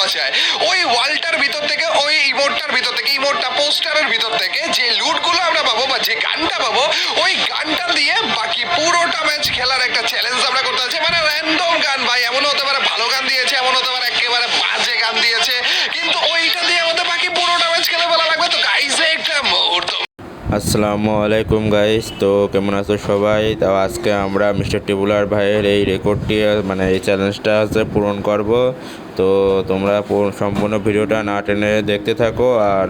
পাওয়া ওই ওয়ালটার ভিতর থেকে, ওই ইমোটটার ভিতর থেকে, ইমোটটা পোস্টারের ভিতর থেকে যে লুটগুলো আমরা পাবো বা যে গানটা পাবো, ওই গানটা দিয়ে বাকি পুরোটা ম্যাচ খেলার একটা চ্যালেঞ্জ আমরা করতে হচ্ছে মানে র্যান্ডম গান ভাই এমন হতে পারে ভালো গান দিয়েছে এমন হতে পারে একেবারে বাজে গান দিয়েছে কিন্তু ওইটা দিয়ে আমাদের বাকি পুরোটা ম্যাচ খেলে ভালো লাগবে তো গাইজে একটা মুহূর্ত আসসালামু আলাইকুম গাইস তো কেমন আছো সবাই? তো আজকে আমরা মিস্টার টেবুলার ভাইয়ের এই রেকর্ডটি মানে এই চ্যালেঞ্জটা হচ্ছে পূরণ করব। তো তোমরা সম্পূর্ণ ভিডিওটা না টেনে দেখতে থাকো, আর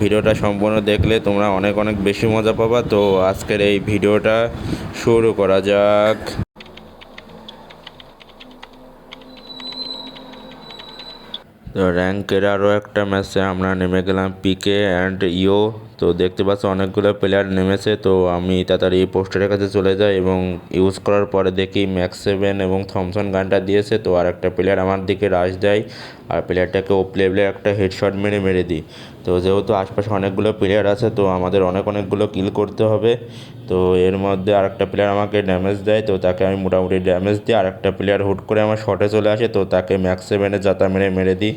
ভিডিওটা সম্পূর্ণ দেখলে তোমরা অনেক অনেক বেশি মজা পাবা। তো আজকের এই ভিডিওটা শুরু করা যাক। তো র্যাঙ্কের আরও একটা ম্যাচে আমরা নেমে গেলাম পিকে অ্যান্ড ইও তো দেখতে পাচ্ছ অনেকগুলো প্লেয়ার নেমেছে, তো আমি তাড়াতাড়ি পোস্টারের কাছে চলে যাই এবং ইউজ করার পরে দেখি ম্যাক্স সেভেন এবং থমসন গানটা দিয়েছে, তো আর একটা প্লেয়ার আমার দিকে রাশ দেয় আর প্লেয়ারটাকে ও প্লেবলে একটা হেডশট মেরে মেরে দিই। তো যেহেতু আশপাশে অনেকগুলো প্লেয়ার আছে, তো আমাদের অনেক অনেকগুলো কিল করতে হবে। তো এর মধ্যে আরেকটা প্লেয়ার আমাকে ড্যামেজ দেয়, তো তাকে আমি মোটামুটি ড্যামেজ দিই আরেকটা প্লেয়ার হুট করে আমার শটে চলে আসে, তো তাকে ম্যাক্স সেভেনে যাতা মেরে মেরে দিই।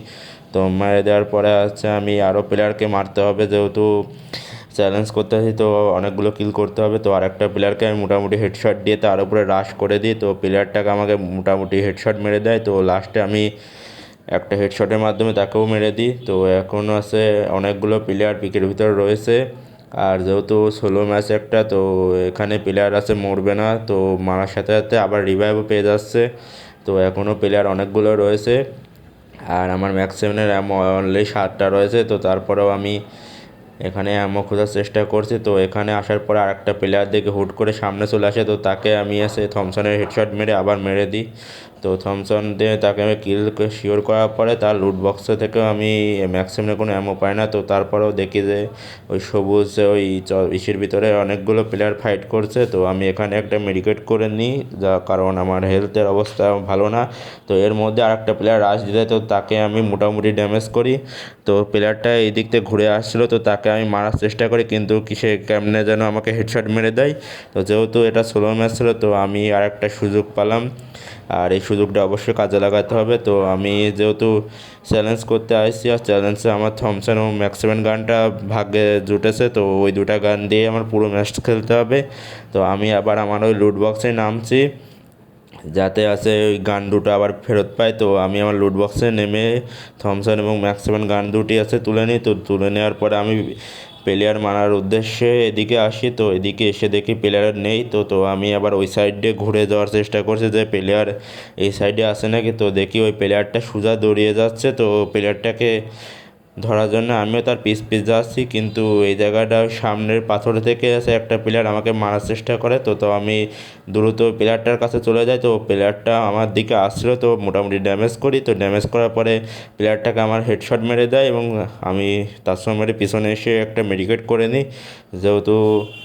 তো মেরে দেওয়ার পরে হচ্ছে আমি আরও প্লেয়ারকে মারতে হবে যেহেতু চ্যালেঞ্জ করতে আছি, তো অনেকগুলো কিল করতে হবে। তো আর একটা প্লেয়ারকে আমি মোটামুটি হেডশট দিয়ে তার উপরে রাশ করে দিই। তো প্লেয়ারটাকে আমাকে মোটামুটি হেডশট মেরে দেয়। তো লাস্টে আমি একটা হেডশটের মাধ্যমে তাকেও মেরে দিই। তো এখন আছে অনেকগুলো প্লেয়ার পিকের ভিতরে রয়েছে। আর যেহেতু ষোলো ম্যাচ একটা, তো এখানে প্লেয়ার আছে মরবে না। তো মারার সাথে সাথে আবার রিভাইভও পেয়ে যাচ্ছে। তো এখনও প্লেয়ার অনেকগুলো রয়েছে। আর আমার ম্যাক্স সেভেনের অনলি সাতটা রয়েছে, তো তারপরেও আমি এখানে অ্যামো খোঁজার চেষ্টা করছি। তো এখানে আসার পরে আরেকটা প্লেয়ার দেখে হুট করে সামনে চলে আসে, তো তাকে আমি এসে থমসনের হেডশট মেরে আবার মেরে দিই। তো থমসন দিয়ে তাকে আমি কিল শিওর করার পরে তার লুট বক্স থেকেও আমি ম্যাক্সিমামে কোনো অ্যামো পাই না। তো তারপরেও দেখি যে ওই সবুজ, ওই ইসের ভিতরে অনেকগুলো প্লেয়ার ফাইট করছে। তো আমি এখানে একটা মেডিকেট করে নিই, যা কারণ আমার হেলথের অবস্থা ভালো না। তো এর মধ্যে আরেকটা প্লেয়ার রাশ দিলে তো তাকে আমি মোটামুটি ড্যামেজ করি। তো প্লেয়ারটা এই দিক থেকে ঘুরে আসছিল, তো তাকে আমি মারার চেষ্টা করি, কিন্তু কিসে কেমনে যেন আমাকে হেডশট মেরে দেয়। তো যেহেতু এটা ষোলো ম্যাচ ছিল, তো আমি আর একটা সুযোগ পেলাম। আর এই সুযোগটা অবশ্যই কাজে লাগাতে হবে। তো আমি যেহেতু চ্যালেঞ্জ করতে আসছি, আর চ্যালেঞ্জে আমার থমসন এবং ম্যাক্সিমেন গানটা ভাগ্যে জুটেছে, তো ওই দুটা গান দিয়ে আমার পুরো ম্যাচ খেলতে হবে। তো আমি আবার আমার ওই লুট বক্সে নামছি, যাতে আছে ওই গান দুটো আবার ফেরত পাই। তো আমি আমার লুট বক্সে নেমে থমসন এবং ম্যাক্স সেভেন গান দুটি আছে তুলে নিই। তো তুলে নেওয়ার পরে আমি প্লেয়ার মারার উদ্দেশ্যে এদিকে আসি। তো এদিকে এসে দেখি প্লেয়ার নেই। তো তো আমি আবার ওই সাইডে ঘুরে যাওয়ার চেষ্টা করছি যে প্লেয়ার এই সাইডে আসে নাকি? তো দেখি ওই প্লেয়ারটা সোজা দৌড়িয়ে যাচ্ছে। তো প্লেয়ারটাকে ধরার জন্য আমিও তার পিস পিস যাচ্ছি, কিন্তু এই জায়গাটা সামনের পাথর থেকে আছে একটা প্লেয়ার আমাকে মারার চেষ্টা করে, তো তো আমি দ্রুত প্লেয়ারটার কাছে চলে যাই, তো প্লেয়ারটা আমার দিকে আসছিল, তো মোটামুটি ড্যামেজ করি, তো ড্যামেজ করার পরে প্লেয়ারটাকে আমার হেডশট মেরে দেয় এবং আমি তার মেরে পিছনে এসে একটা মেডিকেট করে নিই। যেহেতু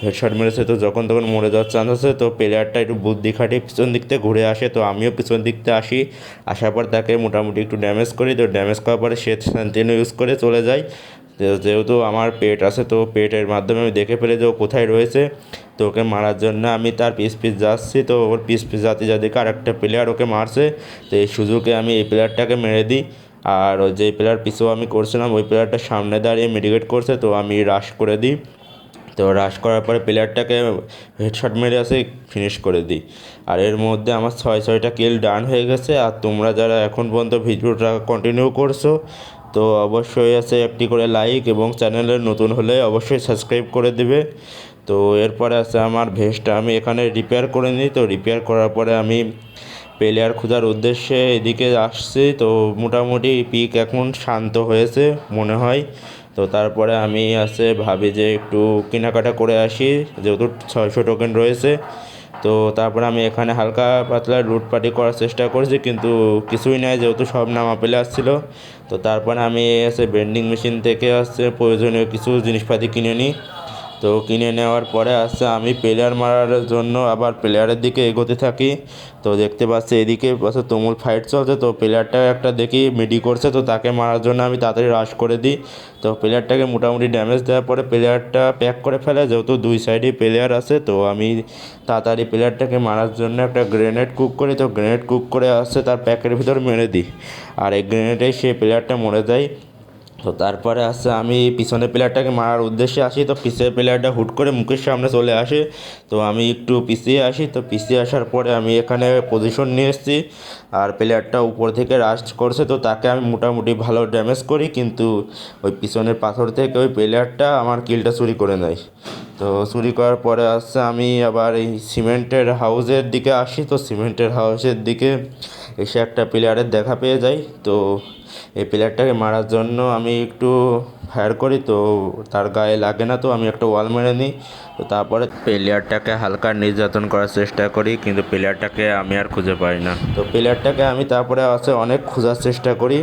হেডশট মেরেছে, তো যখন তখন মরে যাওয়ার চান্স আছে, তো প্লেয়ারটা একটু বুদ্ধি খাটিয়ে পিছন দিক থেকে ঘুরে আসে, তো আমিও পিছন দিক থেকে আসি। আসার পর তাকে মোটামুটি একটু ড্যামেজ করি, তো ড্যামেজ করার পরে সে সেন্টিনো ইউজ করে চলে যায় যে- যেহেতু আমার পেট আছে, তো পেটের মাধ্যমে আমি দেখে ফেলে যে ও কোথায় রয়েছে। তো ওকে মারার জন্য আমি তার পিস পিস যাচ্ছি। তো ওর পিস পিস যাতে যাতে আর একটা প্লেয়ার ওকে মারছে। তো এই সুযোগে আমি এই প্লেয়ারটাকে মেরে দিই। আর ওই যে প্লেয়ার পিছু আমি করছিলাম, ওই প্লেয়ারটা সামনে দাঁড়িয়ে মেডিকেট করছে। তো আমি রাশ করে দিই। তো রাশ করার পরে প্লেয়ারটাকে হেডশট মেরে আসে ফিনিশ করে দিই। আর এর মধ্যে আমার ছয়, ছয়টা কিল ডান হয়ে গেছে। আর তোমরা যারা এখন পর্যন্ত ভিডিওটা কন্টিনিউ করছ তো অবশ্যই আছে একটি করে লাইক এবং চ্যানেলে নতুন হলে অবশ্যই সাবস্ক্রাইব করে দিবে। তো এরপরে আছে আমার ভেস্টটা আমি এখানে রিপেয়ার করে নিই। তো রিপেয়ার করার পরে আমি প্লেয়ার খোঁজার উদ্দেশ্যে এদিকে আসছি। তো মোটামুটি পিক এখন শান্ত হয়েছে মনে হয়। তো তারপরে আমি আছে ভাবি যে একটু কেনাকাটা করে আসি, যেহেতু ছয়শো টোকেন রয়েছে। তো তারপরে আমি এখানে হালকা পাতলা রুট পাটি করার চেষ্টা করেছি, কিন্তু কিছুই নাই, যেহেতু সব নাম আপেলে আসছিল। তো তারপরে আমি এসে বেন্ডিং মেশিন থেকে আসছে, প্রয়োজনীয় কিছু জিনিসপাতি কিনে নিই। তো কিনে নেওয়ার পরে আসছে, আমি প্লেয়ার মারার জন্য আবার প্লেয়ারের দিকে এগোতে থাকি। তো দেখতে পাচ্ছি এদিকে পাশে তুমুল ফাইট চলছে, তো প্লেয়ারটা একটা দেখি মিডি করছে, তো তাকে মারার জন্য আমি তাড়াতাড়ি রাশ করে দিই। তো প্লেয়ারটাকে মোটামুটি ড্যামেজ দেওয়ার পরে প্লেয়ারটা প্যাক করে ফেলে, যেহেতু দুই সাইডেই প্লেয়ার আছে, তো আমি তাড়াতাড়ি প্লেয়ারটাকে মারার জন্য একটা গ্রেনেড কুক করি। তো গ্রেনেড কুক করে আসছে, তার প্যাকের ভিতর মেরে দিই। আর এই গ্রেনেডে সেই প্লেয়ারটা মরে যায়। তো তারপরে আসছে আমি পিছনের প্লেয়ারটাকে মারার উদ্দেশ্যে আসি, তো পিছের প্লেয়ারটা হুট করে মুখের সামনে চলে আসে। তো আমি একটু পিছিয়ে আসি, তো পিছিয়ে আসার পরে আমি এখানে পজিশন নিয়ে এসেছি আর প্লেয়ারটা উপর থেকে রাশ করছে, তো তাকে আমি মোটামুটি ভালো ড্যামেজ করি, কিন্তু ওই পিছনের পাথর থেকে ওই প্লেয়ারটা আমার কিলটা চুরি করে নেয়। তো চুরি করার পরে আসছে আমি আবার এই সিমেন্টের হাউসের দিকে আসি, তো সিমেন্টের হাউসের দিকে এসে একটা প্লেয়ারের দেখা পেয়ে যাই। তো এই প্লেয়ারটাকে মারার জন্য আমি একটু ফায়ার করি তো তার গায়ে লাগে না তো আমি একটা ওয়াল মেরে নিই। তো তারপরে প্লেয়ারটাকে হালকা নির্যাতন করার চেষ্টা করি, কিন্তু প্লেয়ারটাকে আমি আর খুঁজে পাই না। তো প্লেয়ারটাকে আমি তারপরে আসে অনেক খোঁজার চেষ্টা করি।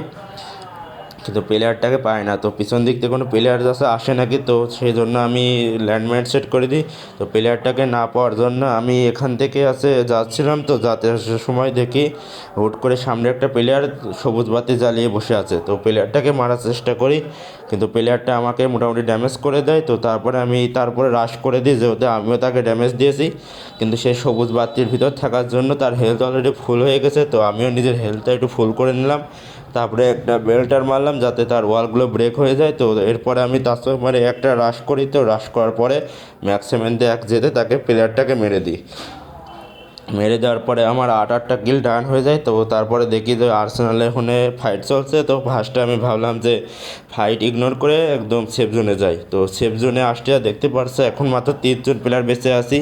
কিন্তু প্লেয়ারটাকে পাই না। তো পিছন দিক থেকে কোনো প্লেয়ার যাচ্ছে আসে নাকি, তো সেই জন্য আমি ল্যান্ডমাইন সেট করে দিই। তো প্লেয়ারটাকে না পাওয়ার জন্য আমি এখান থেকে আছে যাচ্ছিলাম, তো যাতে সময় দেখি হুট করে সামনে একটা প্লেয়ার সবুজ বাতি জ্বালিয়ে বসে আছে। তো প্লেয়ারটাকে মারার চেষ্টা করি, কিন্তু প্লেয়ারটা আমাকে মোটামুটি ড্যামেজ করে দেয়। তো তারপরে আমি তারপরে রাশ করে দিই, যেহেতু আমিও তাকে ড্যামেজ দিয়েছি। কিন্তু সেই সবুজ বাতির ভিতর থাকার জন্য তার হেলথ অলরেডি ফুল হয়ে গেছে, তো আমিও নিজের হেলথটা একটু ফুল করে নিলাম। তারপরে একটা বেল্টার মারলাম যাতে তার ওয়ালগুলো ব্রেক হয়ে যায়। তো এরপরে আমি তার সঙ্গে মানে একটা রাশ করি। তো রাশ করার পরে ম্যাক্সিমেন্টে এক যেতে তাকে প্লেয়ারটাকে মেরে দিই। মেরে দেওয়ার পরে আমার আট আটটা কিল ডান হয়ে যায়। তো তারপরে দেখি যে আর্সেনালে ওখানে ফাইট চলছে। তো ফার্স্টে আমি ভাবলাম যে ফাইট ইগনোর করে একদম সেফ জোনে যাই। তো সেফ জোনে আসতে দেখতে পারছে, এখন মাত্র তিনজন প্লেয়ার বেঁচে আছি।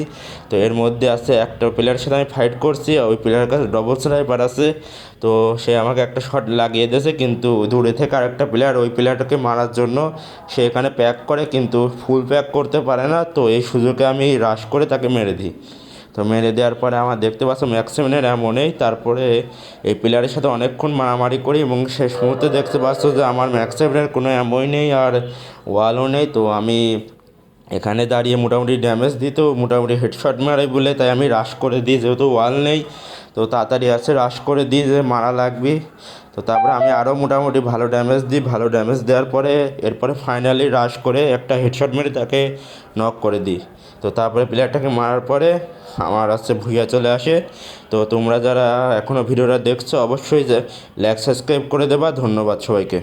তো এর মধ্যে আছে একটা প্লেয়ারের সাথে আমি ফাইট করছি ওই প্লেয়ারের কাছে ডবল স্নাইপার আছে। তো সে আমাকে একটা শট লাগিয়ে দিয়েছে, কিন্তু দূরে থেকে আরেকটা প্লেয়ার ওই প্লেয়ারটাকে মারার জন্য সে এখানে প্যাক করে, কিন্তু ফুল প্যাক করতে পারে না। তো এই সুযোগে আমি রাশ করে তাকে মেরে দিই। তো মেরে দেওয়ার পরে আমার দেখতে পাচ্ছ ম্যাক্সিমিনের এমনই তারপরে এই প্লেয়ারের সাথে অনেকক্ষণ মারামারি করি এবং শেষ মুহূর্তে দেখতে পাচ্ছ যে আমার ম্যাক্সিমিনের কোনো এমনই নেই আর ওয়ালও নেই। তো আমি এখানে দাঁড়িয়ে মোটামুটি ড্যামেজ দিই তো মোটামুটি হেডশট মারাই বলে তাই আমি রাশ করে দিই, যেহেতু ওয়াল নেই। তো তাড়াতাড়ি আছে রাশ করে দিই যে মারা লাগবে। তো তারপরে আমি আরও মোটামুটি ভালো ড্যামেজ দিই, ভালো ড্যামেজ দেওয়ার পরে এরপরে ফাইনালি রাশ করে একটা হেডশট মেরে তাকে নক করে দিই। তো তারপরে প্লেয়ারটাকে মারার পরে আমার আসছে ভুইয়া চলে আসে। তো তোমরা যারা এখনও ভিডিওটা দেখছ, অবশ্যই লাইক সাবস্ক্রাইব করে দেবা। ধন্যবাদ সবাইকে।